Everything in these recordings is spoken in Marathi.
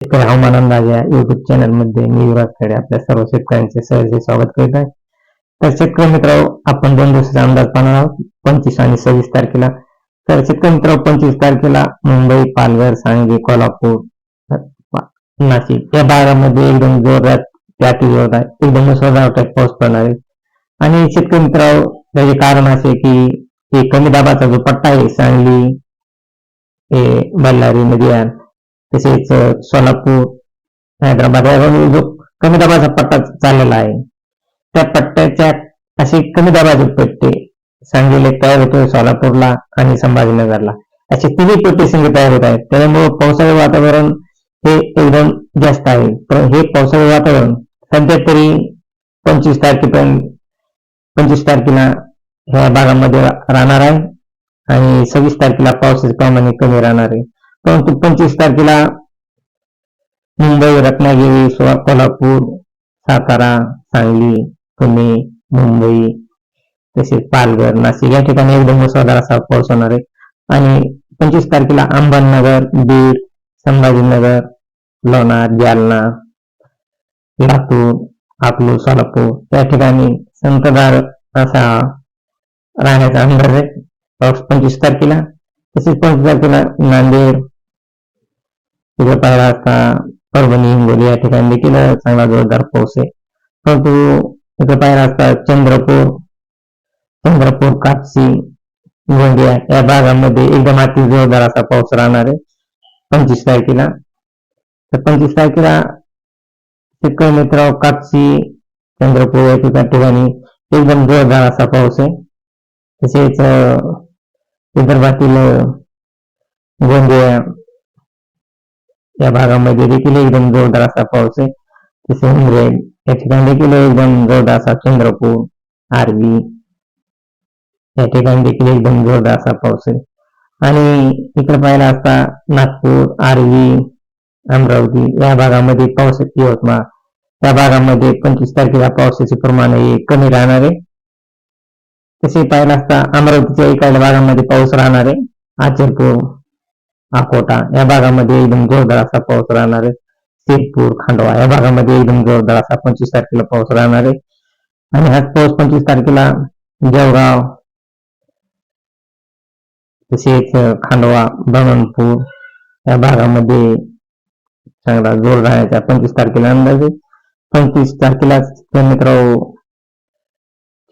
शेतकरी हवामान अंदाज या युट्यूब चॅनलमध्ये मी युवराज आपल्या सर्व शेतकऱ्यांचे सहर्ष स्वागत करीत आहे. तर शेतकरी मित्र आपण दोन दिवसाचा अंदाज पाहणार आहोत पंचवीस आणि सव्वीस तारखेला. तर शेतकरी मित्र पंचवीस तारखेला मुंबई पालघर सांगली कोल्हापूर नाशिक या भागामध्ये एकदम जोरात त्यात जोरात एकदम मुसळधार पाऊस पडणार आहे. आणि शेतकरी मित्र त्याचे कारण असे की हे कमी दाबाचा जो पट्टा आहे सांगली हे बल्लारी नदियान तसेच सोलापूर हैदराबाद यावरून जो कमी दाबाचा पट्टा चाललेला आहे त्या पट्ट्याच्या असे कमी दाबाचे पट्टे सांगलीला तयार होतोय सोलापूरला आणि संभाजीनगरला. असे तिन्ही पट्टे संघ तयार होत आहेत. त्यामुळे पावसाळी वातावरण हे एकदम जास्त आहे. तर हे पावसाळी वातावरण सध्या तरी पंचवीस तारखेपर्यंत पंचवीस तारखेला ह्या भागामध्ये राहणार आहे. आणि सव्वीस तारखेला पावसाचे प्रमाण कमी राहणार आहे. परंतु पंचवीस तारखेला मुंबई रत्नागिरी कोल्हापूर सातारा सांगली पुणे मुंबई तसेच पालघर नाशिक या ठिकाणी एकदम मुसळधार असा पाऊस होणार आहे. आणि पंचवीस तारखेला अहमदनगर बीड संभाजीनगर लोणार जालना लातूर आपलो सोलापूर या ठिकाणी संतधार असा राहण्याचा अंदाज आहे. पाऊस पंचवीस तारखेला तसेच पंचवीस तारखेला नांदेड तिथे पाहिला असता परभणी हिंगोली या ठिकाणी देखील चांगला जोरदार पाऊस आहे. परंतु तिथे पाहिला असता चंद्रपूर चंद्रपूर कापसी गोंदिया या भागामध्ये एकदम अति जोरदार असा पाऊस राहणार आहे. पंचवीस तारखेला. तर पंचवीस तारखेला शेतकरी मित्र कापसी चंद्रपूर या ठिकाणी एकदम जोरदार असा पाऊस आहे. तसेच विदर्भातील गोंदिया या भागामध्ये देखील एकदम जोरदार असा पाऊस आहे. म्हणजे या ठिकाणी देखील एकदम जोरदार असा चंद्रपूर आरवी या ठिकाणी देखील एकदम जोरदार असा पाऊस आहे. आणि इकडे पाहिला असता नागपूर आरवी अमरावती या भागामध्ये पाऊस यवतमाळ. त्या भागामध्ये पंचवीस तारखेला पावसाचे प्रमाण हे कमी राहणार आहे. तसे पाहिलं असता अमरावतीच्या इकडल्या भागामध्ये पाऊस राहणार आहे. आचरपूर अकोटा या भागामध्ये एकदम जोरदार असा पाऊस राहणार आहे. सिरपूर खांडवा या भागामध्ये एकदम जोरदार असा पंचवीस तारखेला पाऊस राहणार आहे. आणि हाच पाऊस पंचवीस तारखेला जळगाव तसेच खांडवा बमणपूर या भागामध्ये चांगला जोर राहण्याचा पंचवीस तारखेला अंदाज आहे. पंचवीस तारखेलाच मित्रांनो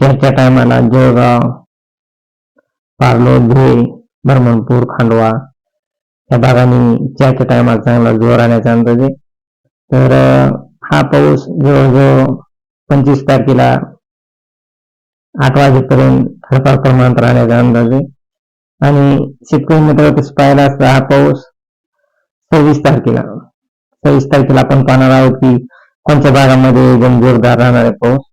त्याच्या टायमाला जळगाव पार्लो धुळे बर्मणपूर खांडवा या भागाने त्याच्या टायमाला चांगला जोर राहण्याचा अंदाज. आहे तर हा पाऊस जवळजवळ पंचवीस तारखेला आठ वाजेपर्यंत हलका प्रमाणात राहण्याचा अंदाज. आहे आणि शेतकरी मित्र तसं पाहिला असता हा पाऊस सव्वीस तारखेला. सव्वीस तारखेला आपण पाहणार आहोत की कोणत्या भागामध्ये एकदम जोरदार राहणार आहे पाऊस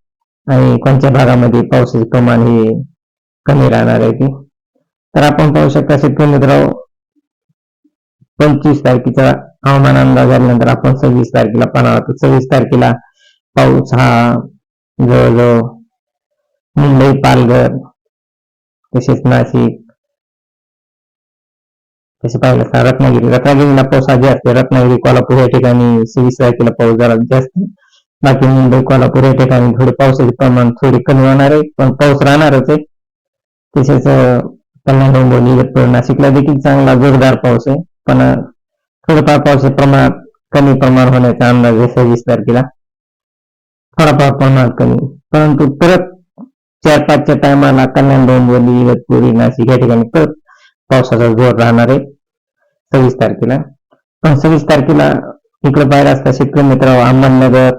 आणि कोणत्या भागामध्ये पावसाचे प्रमाण हे कमी राहणार आहे ते. तर आपण पाहू शकता शेतकरी मित्र पंचवीस तारखेचा हवामान अंदाज झाल्यानंतर आपण सव्वीस तारखेला पाहणार आहोत. सव्वीस तारखेला पाऊस हा जवळजवळ मुंबई पालघर तसेच नाशिक तसे पाहिलं असता रत्नागिरी. रत्नागिरीला पाऊस आधी असते रत्नागिरी कोल्हापूर या ठिकाणी सव्वीस तारखेला पाऊस जरा जास्त. बाकी मुंबई कोल्हापूर या ठिकाणी थोडे पावसाचे प्रमाण थोडे कमी होणार आहे. पण पाऊस राहणारच आहे. तसेच कल्याण डोंबिवली नाशिकला देखील चांगला जोरदार पाऊस आहे. पण थोडंफार पावसाचं प्रमाण कमी प्रमाण होण्याचा अंदाज आहे सव्वीस तारखेला. थोडाफार प्रमाणात कमी. परंतु परत चार पाचच्या टायमाला कल्याण डोंबिवली इगतपुरी नाशिक या ठिकाणी परत पावसाचा जोर राहणार आहे सव्वीस तारखेला. पण सव्वीस तारखेला इकडे बाहेर असता शेतकरी मित्र अहमदनगर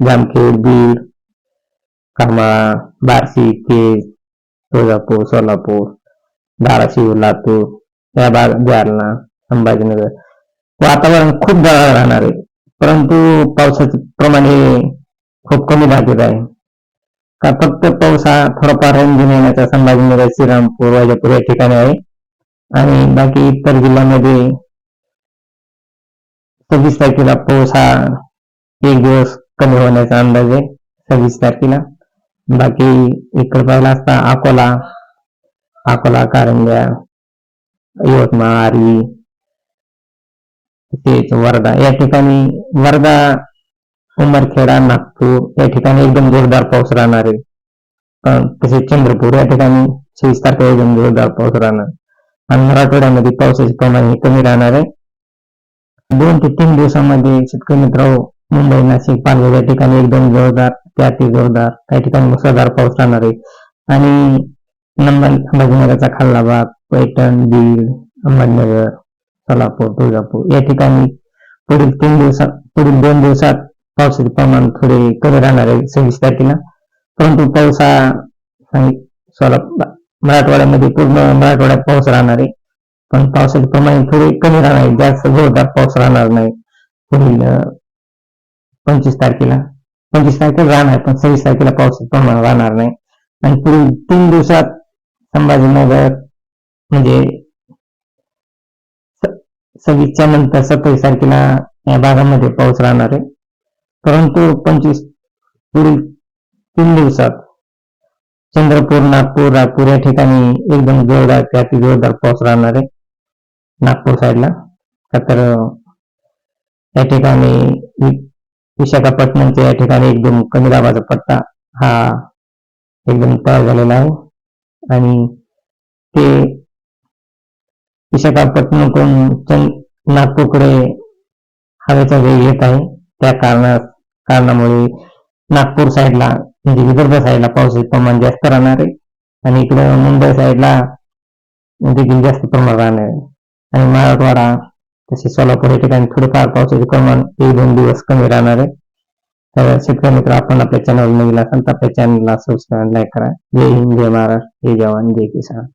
जामखेड बीड करमाळा बार्शी केज तुळजापूर सोलापूर धाराशिव लातूर या भाग जालना संभाजीनगर वातावरण खूप ढगाळ राहणार आहे. परंतु पावसाचे प्रमाण हे खूप कमी भागीत आहे. का फक्त पाऊस हा थोडाफार रंजून येण्याचा संभाजीनगर श्रीरामपूर वैजापूर या ठिकाणी आहे. आणि बाकी इतर जिल्ह्यामध्ये सव्वीस तारखेला पाऊस हा एक दिवस कमी होण्याचा अंदाज आहे सव्वीस तारखेला. बाकी इकडे पाहिला असता अकोला अकोला कारंजा यवतमाळ आर्वी तेच वर्धा या ठिकाणी वर्धा उमरखेडा नागपूर या ठिकाणी एकदम जोरदार पाऊस राहणार आहे. तसेच चंद्रपूर या ठिकाणी चोवीस तारखेला एकदम जोरदार पाऊस राहणार. आणि मराठवाड्यामध्ये पावसाचे प्रमाण हे कमी राहणार आहे. दोन ते तीन दिवसामध्ये शेतकरी मित्र मुंबई नाशिक पालघर या ठिकाणी एकदम जोरदार ते जोरदार काही ठिकाणी मुसळधार पाऊस राहणार आहे. आणि नंबर अंबाजीनगरचा खाल्ला भाग पैठण बीड अहमदनगर सोलापूर तुळजापूर. या ठिकाणी पुढील तीन दिवसात पुढील दोन दिवसात पावसाचे प्रमाण थोडे कमी राहणार आहे सव्वीस तारखेला. परंतु पाऊस हा सोलापूर मराठवाड्यामध्ये पूर्ण मराठवाड्यात पाऊस राहणार आहे. पण पावसाचे प्रमाण थोडे कमी राहणार आहे. जास्त जोरदार पाऊस राहणार नाही. पुढील पंचवीस तारखेला. पंचवीस तारखेला राहणार पण सव्वीस तारखेला पावसाचे प्रमाण राहणार नाही. आणि पुढील तीन दिवसात संभाजीनगर म्हणजे सव्वीसच्या नंतर सत्तावीस तारखेला या भागामध्ये पाऊस राहणार आहे. परंतु पंचवीस पुढील तीन दिवसात चंद्रपूर नागपूर रायपूर या ठिकाणी एकदम जोरदार ते अति जोरदार पाऊस राहणार आहे. नागपूर साईडला. का तर या ठिकाणी विशाखापट्टणमच्या या ठिकाणी एकदम कमी दाबाचा पट्टा हा एकदम तयार झालेला आहे. आणि ते विशाखापट्टणमकडून नागपूरकडे हवेचा वेग येत आहे. त्या कारणा कारणामुळे नागपूर साईडला म्हणजे विदर्भ साईडला पावसाचे प्रमाण जास्त राहणार आहे. आणि इकडे मुंबई साईडला म्हणजे देखील जास्त प्रमाण राहणार आहे. आणि मराठवाडा तसे सोलापूर या ठिकाणी थोडेफार पावसाचे प्रमाण एक दोन दिवस कमी राहणार आहे. तर शेतकरी मित्र आपण आपल्या चॅनल नवीन असाल तर आपल्या चॅनलला सबस्क्राईब लाईक करा. जय हिंद जय महाराष्ट्र जय जवान जय किसान.